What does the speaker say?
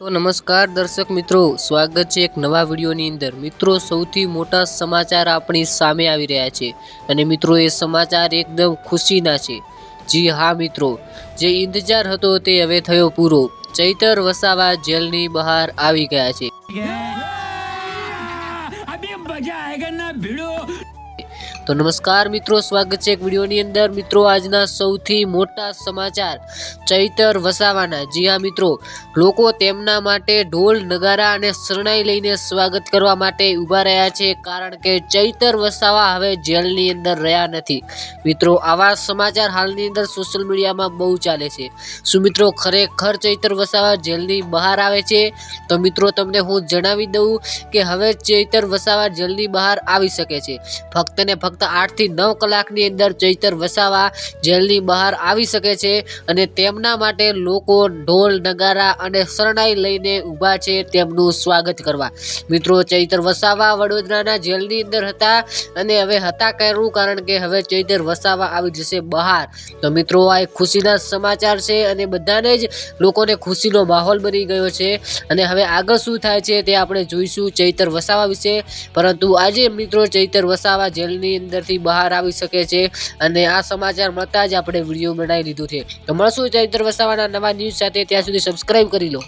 તો નમસ્કાર દર્શક મિત્રો, સ્વાગત છે એક નવા વિડીયોની અંદર. મિત્રો, સૌથી મોટા સમાચાર આપણી સામે આવી રહ્યા છે અને મિત્રો, એ સમાચાર એકદમ ખુશીના છે. જી હા, મિત્રો. જે ઇંતજાર હતો તે હવે થયો પૂરો. ચૈતર વસાવા જેલની બહાર આવી ગયા છે. તો નમસ્કાર મિત્રો, સ્વાગત છે એક વિડીયોની અંદર. મિત્રો, આજના સૌથી મોટા સમાચાર ચૈતર વસાવાના. જી હા, મિત્રો, લોકો તેમના માટે ઢોલ, નગારા અને શરણાઈ લઈને સ્વાગત કરવા માટે ઊભા રહ્યા છે, કારણ કે ચૈતર વસાવા હવે જેલની અંદર રહ્યા નથી. મિત્રો, આવા સમાચાર હાલની અંદર સોશિયલ મીડિયામાં બહુ ચાલે છે. શું મિત્રો, ખરેખર ચૈતર વસાવા જેલની બહાર આવે છે? તો મિત્રો, તમને હું જણાવી દઉં કે હવે ચૈતર વસાવા જેલની બહાર આવી શકે છે. ફક્ત ને ફક્ત આઠથી નવ કલાકની અંદર ચૈતર વસાવા જેલની બહાર આવી શકે છે અને તેમના માટે લોકો ઢોલ, નગારા અને શરણાઈ લઈને ઊભા છે તેમનું સ્વાગત કરવા. મિત્રો, ચૈતર વસાવા વડોદરાના જેલની અંદર હતા અને હવે હતા કર્યું કારણ કે હવે ચૈતર વસાવા આવી જશે બહાર. તો મિત્રો, આ એક ખુશીના સમાચાર છે અને બધાને જ લોકોને ખુશીનો માહોલ બની ગયો છે. અને હવે આગળ શું થાય છે તે આપણે જોઈશું ચૈતર વસાવા વિશે. પરંતુ આજે મિત્રો ચૈતર વસાવા જેલની અંદરથી બહાર આવી શકે છે અને આ સમાચાર મળતા જ આપણે વીડિયો બનાવી લીધું છે. તો મળશું ચરિત્ર વસાવાના નવા ન્યૂઝ સાથે, ત્યાં સુધી સબસ્ક્રાઇબ કરી લો.